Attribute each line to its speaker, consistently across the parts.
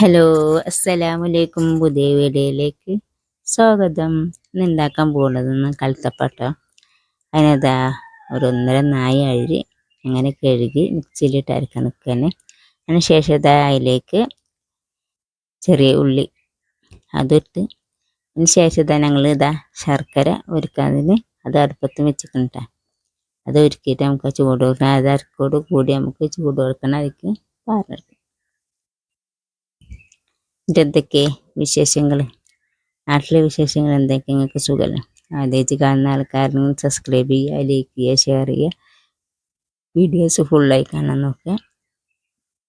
Speaker 1: Hello അസ്സലാമലൈക്കും പുതിയ വീഡിയോയിലേക്ക് സ്വാഗതം. ഇന്ന് ഉണ്ടാക്കാൻ പോകുന്നതെന്ന് കലത്തപ്പാട്ടോ അതിനതാ ഒരു ഒന്നര നായ അഴി അങ്ങനെ കഴുകി മിക്സിയിലിട്ട് അരക്കാൻ നിൽക്കുകയാണ് അതിന് ശേഷം ഇതാ അതിലേക്ക് ചെറിയ ഉള്ളി അതിട്ട് അതിന് ശേഷം ഇതാ ഞങ്ങൾ ഇതാ ശർക്കര ഒരുക്കാതിന് അത് അടുപ്പത്ത് വെച്ചിട്ടുണ്ട് അത് ഒരുക്കിയിട്ട് നമുക്ക് ചൂട് കൊടുക്കണം അത് അരക്കോട് കൂടി നമുക്ക് ചൂട് കൊടുക്കണം അതിലേക്ക് പറഞ്ഞെടുക്കാം എന്തൊക്കെ വിശേഷങ്ങൾ നാട്ടിലെ വിശേഷങ്ങൾ എന്തൊക്കെ? നിങ്ങൾക്ക് സുഖമല്ലേ ആദ്യമായിട്ട് കാണുന്ന ആൾക്കാരും സബ്സ്ക്രൈബ് ചെയ്യുക ലൈക്ക് ചെയ്യുക ഷെയർ ചെയ്യുക. വീഡിയോസ് ഫുള്ളായി കാണാൻ നോക്കുക.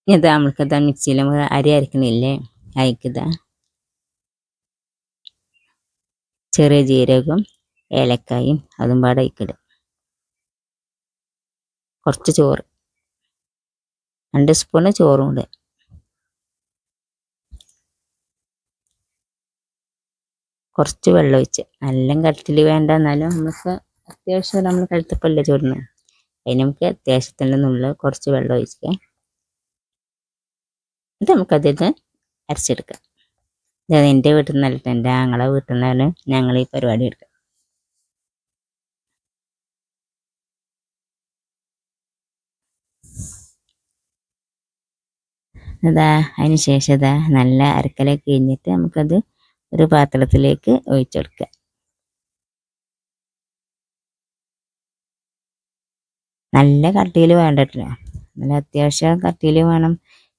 Speaker 1: ഇതാ നമ്മൾക്കതാ മിക്സിയിൽ നമ്മൾ അരി അരക്കണില്ലേ? അയക്കതാ ചെറിയ ജീരകവും ഏലക്കായും അതും പാടെ അയക്കിടും കുറച്ച് ചോറ്. രണ്ട് സ്പൂണ് ചോറും കൂടെ കുറച്ച് വെള്ളം ഒഴിച്ച്. നല്ല കട്ടിൽ വേണ്ട എന്നാലും നമുക്ക് അത്യാവശ്യം നമ്മൾ കഴുത്തപ്പല്ലേ ചൂടുന്നത് അതിന് നമുക്ക് അത്യാവശ്യത്തിനുള്ള കുറച്ച് വെള്ളം ഒഴിച്ച് എന്നിട്ട് നമുക്കതിന് അരച്ചെടുക്കാം. ഇത് എന്റെ വീട്ടിൽ നിന്നല്ല എന്റെ ആങ്ങളെ വീട്ടിൽ നിന്നാണ് ഞങ്ങൾ ഈ പരിപാടി എടുക്കുക അതാ അതിന് ശേഷം ഇതാ നല്ല അരക്കലൊക്കെ കഴിഞ്ഞിട്ട് നമുക്കത് ഒരു പാത്രത്തിലേക്ക് ഒഴിച്ചെടുക്കുക നല്ല കട്ടിയിൽ വേണ്ടട്ടോ നല്ല അത്യാവശ്യം കട്ടിയിൽ വേണം.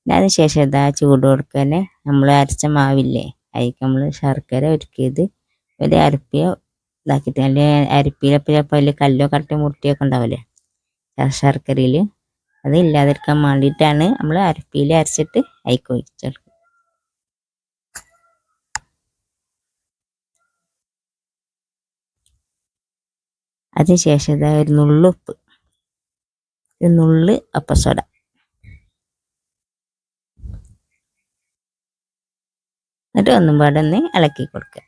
Speaker 1: അതിന് ശേഷം ഇതാ ചൂട് കൊടുക്കാൻ നമ്മൾ അരച്ച മാവില്ലേ അതിക്ക് നമ്മൾ ശർക്കര ഒരുക്കിയത് ഒരു അരപ്പിയ ഇതാക്കിയിട്ട് അല്ലെ അരപ്പിയിലപ്പോൾ അതിൽ കല്ലോ കട്ടി മുട്ടിയൊക്കെ ഉണ്ടാവില്ലേ ശർക്കരയിൽ. അത് ഇല്ലാതിരിക്കാൻ വേണ്ടിയിട്ടാണ് നമ്മൾ അരപ്പിയിൽ അരച്ചിട്ട് അതിക്ക് ഒഴിച്ചെടുക്കുക അതിനുശേഷം ഇതാ ഒരു നുള്ളുപ്പ് ഒരു നുള്ള് അപ്പസോഡ എന്നിട്ട് ഒന്നും പാടെ ഒന്ന് ഇളക്കി കൊടുക്കുക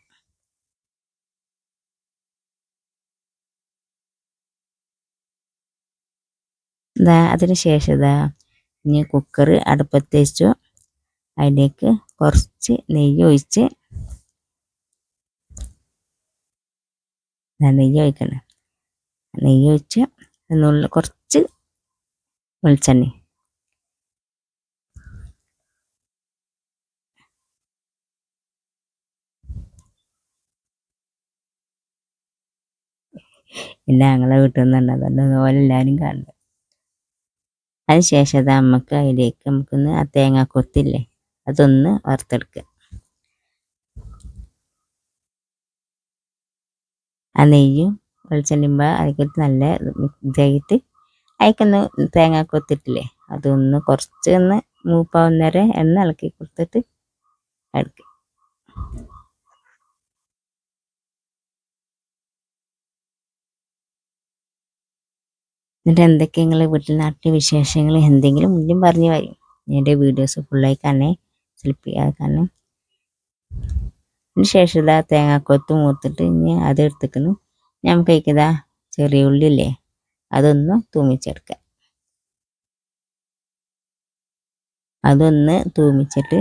Speaker 1: ഇതാ അതിന് ശേഷം ഇതാ ഇനി കുക്കർ അടുപ്പത്ത് വെച്ചു. അതിലേക്ക് കുറച്ച് നെയ്യ് ഒഴിച്ച്. നെയ്യ് ഒഴിക്കണം. നെയ്യ് ഒഴിച്ച് കുറച്ച് വെളിച്ചെണ്ണ. പിന്നെ ഞങ്ങളെ വീട്ടിൽ നിന്നുണ്ട് അതുപോലെ എല്ലാവരും കാണുന്നത് അതിനുശേഷം അത് നമുക്ക് അതിലേക്ക് നമുക്കൊന്ന് ആ തേങ്ങ കൊത്തില്ലേ അതൊന്ന് വറുത്തെടുക്കുക ആ നെയ്യും വെളിച്ചെണ്ണയുമ്പോൾ അതിലേക്ക് നല്ല ഇതായിട്ട് അതിക്കൊന്ന് തേങ്ങ കൊത്തിട്ടില്ലേ? അതൊന്ന് കുറച്ച് ഒന്ന് മൂപ്പാവുന്ന വരെ എണ്ണ ഇളക്കി കൊടുത്തിട്ട് എടുക്കുക എന്നിട്ട് എന്തൊക്കെ നിങ്ങൾ വീട്ടിൽ നാട്ടിലെ വിശേഷങ്ങൾ എന്തെങ്കിലും മുന്നും പറഞ്ഞു വരും. എന്റെ വീഡിയോസ് ഫുള്ളായി കാണേ സ്ലിപ്പ് ചെയ്യാതെ കാണും. അതിന് ശേഷം ഇതാ തേങ്ങാക്കൊത്ത് മൂത്തിട്ട് ഇനി അത് എടുത്തിക്കുന്നു നമുക്ക് ഇതാ ചെറിയ ഉള്ളി ഇല്ലേ അതൊന്ന് തൂമിച്ചെടുക്കാം. അതൊന്ന് തൂമിച്ചിട്ട്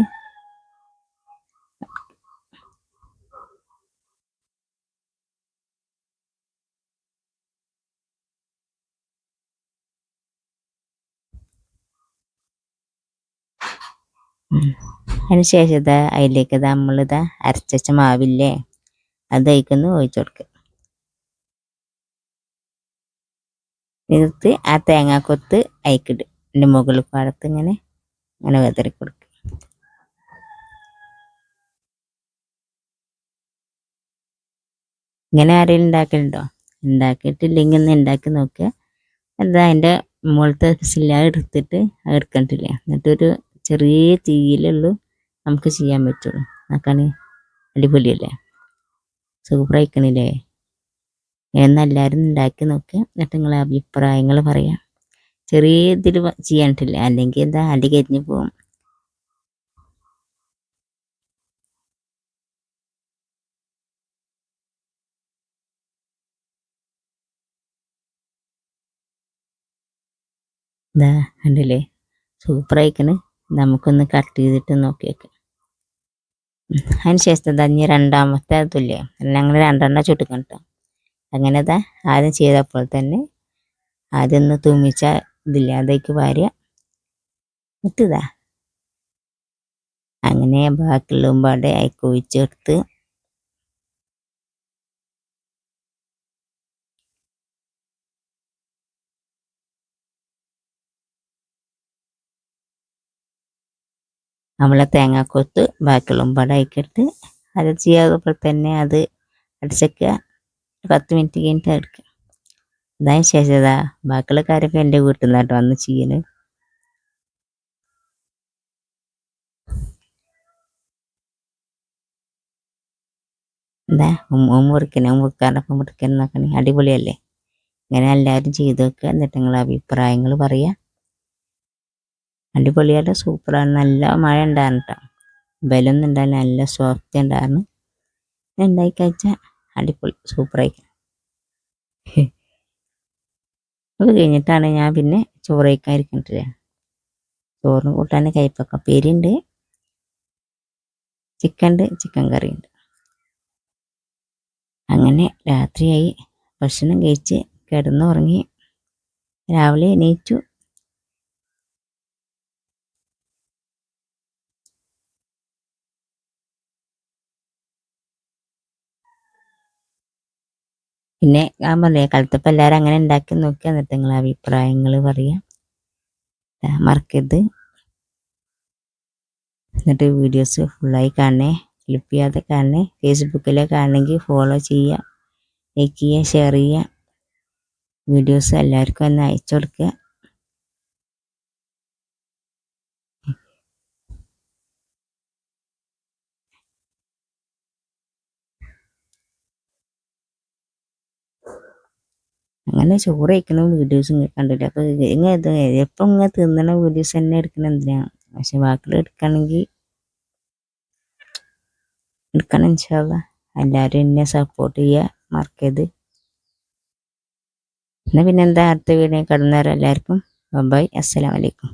Speaker 1: അതിന് ശേഷം ഇതാ അതിലേക്ക് നമ്മളിതാ അരച്ചച്ച മാവില്ലേ അത് അതിക്കൊന്ന് ഒഴിച്ചു കൊടുക്കുക. എടുത്ത് ആ തേങ്ങാക്കൊത്ത് അയക്കിട്ട് എന്റെ മുകളിൽ പാടത്ത് ഇങ്ങനെ അങ്ങനെ വെതറി കൊടുക്കും. ഇങ്ങനെ ആരെങ്കിലും ഉണ്ടാക്കലുണ്ടോ ഉണ്ടാക്കിയിട്ടില്ലെങ്കിൽ ഒന്ന് ഉണ്ടാക്കി നോക്കുക. എന്താ അതിന്റെ മുകളിലത്തെ സില്ല എടുത്തിട്ട് എടുക്കണ്ടില്ല. എന്നിട്ടൊരു ചെറിയ തീയിലുള്ളൂ നമുക്ക് ചെയ്യാൻ പറ്റുള്ളൂ. നോക്കാണ് അടിപൊളിയല്ലേ? സൂപ്പറായിക്കണില്ലേ? എന്നെല്ലാവരും ഉണ്ടാക്കി നോക്കുക എന്നിട്ട് നിങ്ങളെ അഭിപ്രായങ്ങൾ പറയാം. ചെറിയ ഇതിൽ ചെയ്യാനിട്ടില്ല. അല്ലെങ്കിൽ എന്താ അടി കരിഞ്ഞു പോകും. ഇതാ കണ്ടില്ലേ? സൂപ്പറായിക്കണ് നമുക്കൊന്ന് കട്ട് ചെയ്തിട്ട് നോക്കിയേക്കാം അതിന് ശേഷം തന്നെ രണ്ടാമത്തെ തുല്യം ഞങ്ങൾ രണ്ടെണ്ണം ചുട്ടുക്കണ്ട അങ്ങനെ അതാ ആദ്യം ചെയ്തപ്പോൾ തന്നെ ആദ്യം ഒന്ന് തുമ്മിച്ച ഇതില്ല അതേക്ക് ഭാര്യ ഇട്ടതാ അങ്ങനെ ബാക്കിയുള്ളതും പാടെ അയക്ക് ഒഴിച്ചെടുത്ത് നമ്മളെ കൊത്ത് ബാക്കിയുള്ള പാടെ അയക്കിട്ട് അത് ചെയ്യാതെ തന്നെ അത് അടിച്ചേക്കുക. പത്ത് മിനിറ്റ് കഴിഞ്ഞിട്ട് എടുക്കുക അതിന് ശേഷം ഇതാ ബാക്കിയുള്ള കാര്യമൊക്കെ എന്റെ വീട്ടിൽ നിന്നായിട്ട് വന്ന് ചെയ്യൽ. എന്താ ഉമ്മ മുറിക്കണ മുറിക്കാരനൊപ്പം മുറിക്കണം നോക്കണേ അടിപൊളിയല്ലേ? ഇങ്ങനെ എല്ലാവരും ചെയ്ത് വെക്കുക എന്നിട്ട് നിങ്ങളെ അഭിപ്രായങ്ങൾ പറയുക അടിപൊളിയായിട്ട് സൂപ്പറാണ്. നല്ല മഴ ഉണ്ടായിരുന്നു കേട്ടോ. ബലൊന്നും ഉണ്ടായില്ല നല്ല സോഫ്റ്റ് ഉണ്ടായിരുന്നു. ഉണ്ടായി കഴിച്ചാൽ അടിപൊളി സൂപ്പറായി അത് കഴിഞ്ഞിട്ടാണ് ഞാൻ പിന്നെ ചോറ് കഴിക്കാൻ ചോറിന് കൂട്ടാൻ കയ്പക്ക പേരുണ്ട് ചിക്കൻ ഉണ്ട് ചിക്കൻ കറി ഉണ്ട്. അങ്ങനെ രാത്രിയായി. ഭക്ഷണം കഴിച്ച് കിടന്നുറങ്ങി. രാവിലെ എണീറ്റു. പിന്നെ ഞാൻ പറയാം കലത്തപ്പം എല്ലാവരും അങ്ങനെ ഉണ്ടാക്കി നോക്കി എന്നിട്ട് നിങ്ങളെ അഭിപ്രായങ്ങൾ പറയാം. മറക്കരുത് എന്നിട്ട് വീഡിയോസ് ഫുള്ളായി കാണണേ. ക്ലിപ്പ് ചെയ്യാതെ കാണണേ. ഫേസ്ബുക്കിലെ കാണണമെങ്കിൽ ഫോളോ ചെയ്യുക ലൈക്ക് ചെയ്യുക ഷെയർ ചെയ്യുക വീഡിയോസ് എല്ലാവർക്കും ഒന്ന് അയച്ചു കൊടുക്കുക അങ്ങനെ ചോറ് കഴിക്കുന്ന വീഡിയോസ് ഇങ്ങനെ കണ്ടില്ല? അപ്പോൾ ഇങ്ങനെ എപ്പം ഇങ്ങനെ തിന്നണ വീഡിയോസ് തന്നെ എടുക്കണം എന്തിനാണ് പക്ഷെ ബാക്കിൽ എടുക്കുകയാണെങ്കിൽ എടുക്കണം ഇൻഷാല്ല എല്ലാവരും എന്നെ സപ്പോർട്ട് ചെയ്യുക മറക്കരുത്. എന്നാൽ പിന്നെന്താ അടുത്ത വീഡിയോ കടന്നേരം എല്ലാവർക്കും. ബൈ അസ്സലാമലൈക്കും